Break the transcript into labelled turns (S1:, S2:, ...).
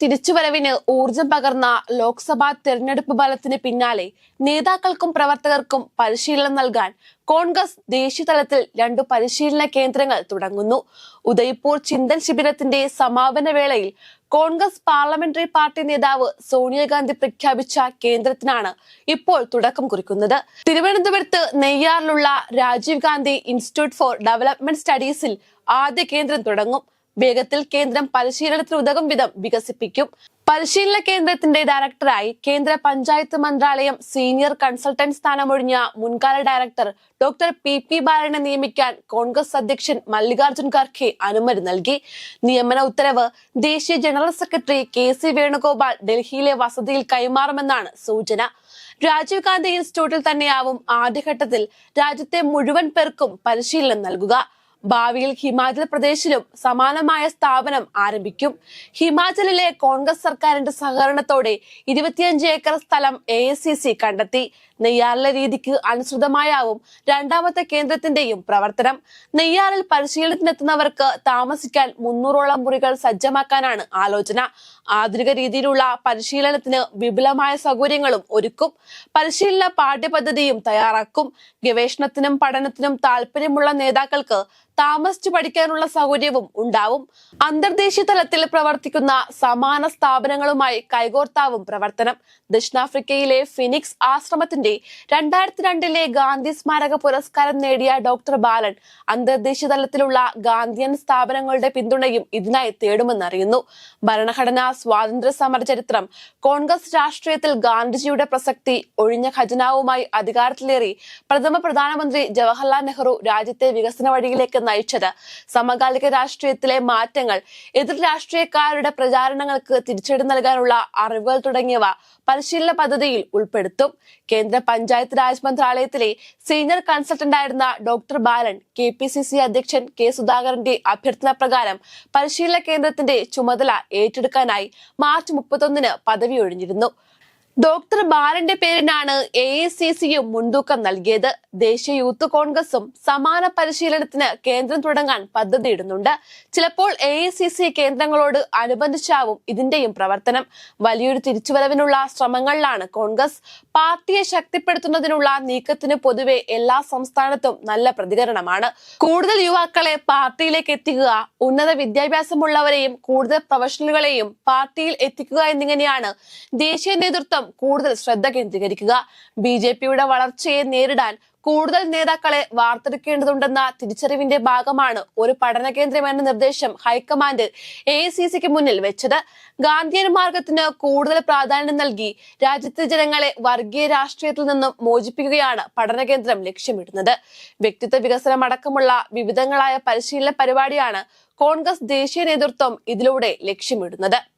S1: തിരിച്ചുവരവിന് ഊർജം പകർന്ന ലോക്സഭാ തെരഞ്ഞെടുപ്പ് ഫലത്തിന് പിന്നാലെ നേതാക്കൾക്കും പ്രവർത്തകർക്കും പരിശീലനം നൽകാൻ കോൺഗ്രസ് ദേശീയ തലത്തിൽ രണ്ടു പരിശീലന കേന്ദ്രങ്ങൾ തുടങ്ങുന്നു. ഉദയ്പൂർ ചിന്തൻ ശിബിരത്തിന്റെ സമാപന വേളയിൽ കോൺഗ്രസ് പാർലമെന്ററി പാർട്ടി നേതാവ് സോണിയാഗാന്ധി പ്രഖ്യാപിച്ച കേന്ദ്രത്തിനാണ് ഇപ്പോൾ തുടക്കം കുറിക്കുന്നത്. തിരുവനന്തപുരത്ത് നെയ്യാറിലുള്ള Rajiv Gandhi institute for development സ്റ്റഡീസിൽ ആദ്യ കേന്ദ്രം തുടങ്ങും. വേഗത്തിൽ കേന്ദ്രം പരിശീലനത്തിന് ഉതകും വിധം വികസിപ്പിക്കും. പരിശീലന കേന്ദ്രത്തിന്റെ ഡയറക്ടറായി കേന്ദ്ര പഞ്ചായത്ത് മന്ത്രാലയം സീനിയർ കൺസൾട്ടന്റ് സ്ഥാനമൊഴിഞ്ഞ മുൻകാല ഡയറക്ടർ ഡോക്ടർ പി പി ബാലനെ നിയമിക്കാൻ കോൺഗ്രസ് അധ്യക്ഷൻ മല്ലികാർജുൻ ഖാർഖെ അനുമതി നൽകി. നിയമന ഉത്തരവ് ദേശീയ general secretary K C Venugopal ഡൽഹിയിലെ വസതിയിൽ കൈമാറുമെന്നാണ് സൂചന. രാജീവ് ഗാന്ധി ഇൻസ്റ്റിറ്റ്യൂട്ടിൽ തന്നെയാവും ആദ്യഘട്ടത്തിൽ രാജ്യത്തെ മുഴുവൻ പേർക്കും പരിശീലനം നൽകുക. ഭാവിയിൽ ഹിമാചൽ പ്രദേശിലും സമാനമായ സ്ഥാപനം ആരംഭിക്കും. ഹിമാചലിലെ കോൺഗ്രസ് സർക്കാരിന്റെ സഹകരണത്തോടെ ഇരുപത്തിയഞ്ച് ഏക്കർ സ്ഥലം എ കണ്ടെത്തി. നെയ്യാറിലെ രീതിക്ക് അനുസൃതമായാവും രണ്ടാമത്തെ കേന്ദ്രത്തിന്റെയും പ്രവർത്തനം. നെയ്യാറിൽ പരിശീലനത്തിനെത്തുന്നവർക്ക് താമസിക്കാൻ മുന്നൂറോളം മുറികൾ സജ്ജമാക്കാനാണ് ആലോചന. ആധുനിക രീതിയിലുള്ള പരിശീലനത്തിന് വിപുലമായ സൗകര്യങ്ങളും ഒരുക്കും. പരിശീലന പാഠ്യപദ്ധതിയും തയ്യാറാക്കും. ഗവേഷണത്തിനും പഠനത്തിനും താല്പര്യമുള്ള നേതാക്കൾക്ക് താമസിച്ചു പഠിക്കാനുള്ള സൗകര്യവും ഉണ്ടാവും. അന്തർദേശീയ തലത്തിൽ പ്രവർത്തിക്കുന്ന സമാന സ്ഥാപനങ്ങളുമായി കൈകോർത്താവും പ്രവർത്തനം. ദക്ഷിണാഫ്രിക്കയിലെ ഫിനിക്സ് ആശ്രമത്തിന്റെ രണ്ടായിരത്തി രണ്ടിലെ ഗാന്ധി സ്മാരക പുരസ്കാരം നേടിയ ഡോക്ടർ ബാലൻ അന്തർദേശീയ തലത്തിലുള്ള ഗാന്ധിയൻ സ്ഥാപനങ്ങളുടെ പിന്തുണയും ഇതിനായി തേടുമെന്നറിയുന്നു. ഭരണഘടനാ സ്വാതന്ത്ര്യ സമര ചരിത്രം കോൺഗ്രസ് രാഷ്ട്രീയത്തിൽ ഗാന്ധിജിയുടെ പ്രസക്തി ഒഴിഞ്ഞ ഖജനാവുമായി അധികാരത്തിലേറി പ്രഥമ പ്രധാനമന്ത്രി ജവഹർലാൽ നെഹ്റു രാജ്യത്തെ വികസന വഴിയിലേക്ക് നയിച്ചത്. സമകാലിക രാഷ്ട്രീയത്തിലെ മാറ്റങ്ങൾ എതിർ രാഷ്ട്രീയക്കാരുടെ പ്രചാരണങ്ങൾക്ക് തിരിച്ചടി നൽകാനുള്ള അറിവുകൾ തുടങ്ങിയവ പരിശീലന പദ്ധതിയിൽ ഉൾപ്പെടുത്തും. കേന്ദ്ര പഞ്ചായത്ത് രാജ് മന്ത്രാലയത്തിലെ സീനിയർ കൺസൾട്ടന്റ് ആയിരുന്ന doctor Balan K P C C അധ്യക്ഷൻ കെ സുധാകരന്റെ അഭ്യർത്ഥന പ്രകാരം പരിശീലന കേന്ദ്രത്തിന്റെ ചുമതല ഏറ്റെടുക്കാനായി മാർച്ച് മുപ്പത്തൊന്നിന് പദവി ഒഴിഞ്ഞിരുന്നു. ഡോക്ടർ ബാലന്റെ പേരിനാണ് എ ഐ സി സിയും മുൻതൂക്കം നൽകിയത്. ദേശീയ യൂത്ത് കോൺഗ്രസും സമാന പരിശീലനത്തിന് കേന്ദ്രം തുടങ്ങാൻ പദ്ധതിയിടുന്നുണ്ട്. ചിലപ്പോൾ എ ഐ സി സി കേന്ദ്രങ്ങളോട് അനുബന്ധിച്ചാവും ഇതിന്റെയും പ്രവർത്തനം. വലിയൊരു തിരിച്ചുവരവിനുള്ള ശ്രമങ്ങളിലാണ് കോൺഗ്രസ്. പാർട്ടിയെ ശക്തിപ്പെടുത്തുന്നതിനുള്ള നീക്കത്തിന് പൊതുവെ എല്ലാ സംസ്ഥാനത്തും നല്ല പ്രതികരണമാണ്. കൂടുതൽ യുവാക്കളെ പാർട്ടിയിലേക്ക് എത്തിക്കുക ഉന്നത വിദ്യാഭ്യാസമുള്ളവരെയും കൂടുതൽ പ്രൊഫഷണലുകളെയും പാർട്ടിയിൽ എത്തിക്കുക എന്നിങ്ങനെയാണ് ദേശീയ കൂടുതൽ ശ്രദ്ധ കേന്ദ്രീകരിക്കുക. ബി ജെ പിയുടെ വളർച്ചയെ നേരിടാൻ കൂടുതൽ നേതാക്കളെ വാർത്തെടുക്കേണ്ടതുണ്ടെന്ന തിരിച്ചറിവിന്റെ ഭാഗമാണ് ഒരു പഠന കേന്ദ്രം എന്ന നിർദ്ദേശം ഹൈക്കമാൻഡ് എ സി സിക്ക് മുന്നിൽ വെച്ചത്. ഗാന്ധിയൻ മാർഗത്തിന് കൂടുതൽ പ്രാധാന്യം നൽകി രാജ്യത്തെ ജനങ്ങളെ വർഗീയ രാഷ്ട്രീയത്തിൽ നിന്നും മോചിപ്പിക്കുകയാണ് പഠന കേന്ദ്രം ലക്ഷ്യമിടുന്നത്. വ്യക്തിത്വ വികസനം അടക്കമുള്ള വിവിധങ്ങളായ പരിശീലന പരിപാടിയാണ് കോൺഗ്രസ് ദേശീയ നേതൃത്വം ഇതിലൂടെ ലക്ഷ്യമിടുന്നത്.